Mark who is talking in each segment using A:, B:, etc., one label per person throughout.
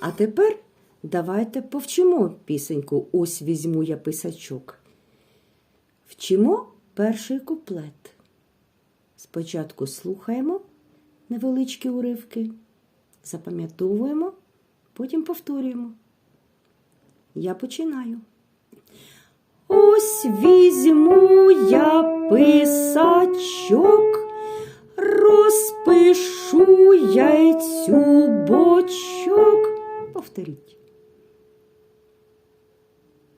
A: А тепер давайте повчимо пісеньку Ось візьму я писачок. Вчимо перший куплет. Спочатку слухаємо невеличкі уривки, запам'ятовуємо, потім повторюємо. Я починаю. Ось візьму я писачок, розпишу яйцю бочок. Повторіть.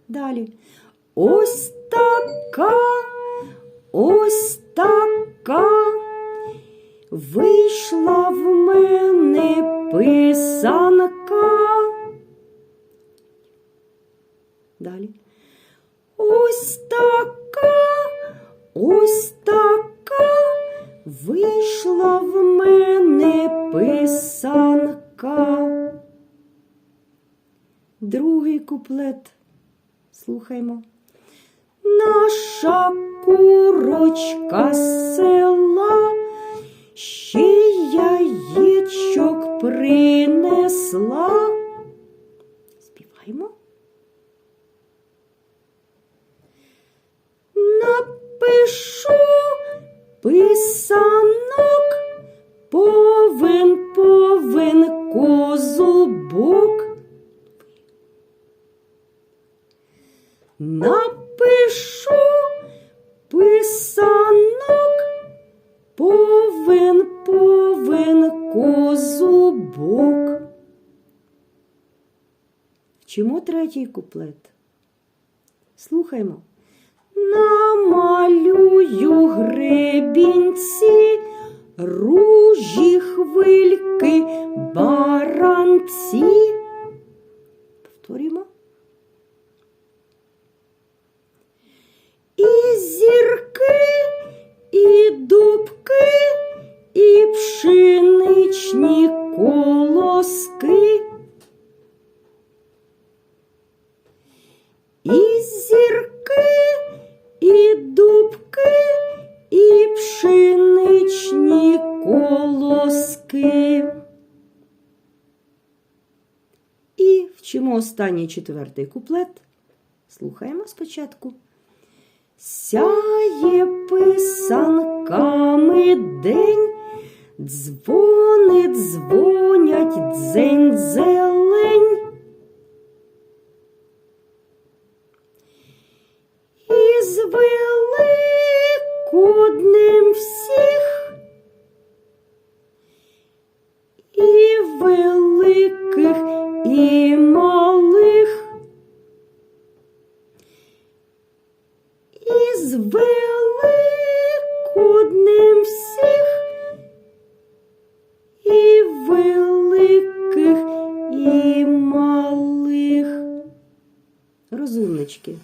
A: Далі. Ось така, ось така. Вийшла в мене писанка. Далі. Ось така, ось така. Вийшла в мене писанка. Другий куплет. Слухаймо. Наша курочка села ще яєчок принесла. Напишу писанок, повен повен козубок. Вчимо третій куплет. Слухаймо. Намалюю гребінці, ружі хвильки, баранці. Пшеничні колоски. І зірки, і дубки, і пшеничні колоски. І вчимо останній четвертий куплет. Слухаємо спочатку. Сяє писанками день, дзвони дзвонять дзень зелень. І з великоднем всіх, і великих, і малих. Розумнички.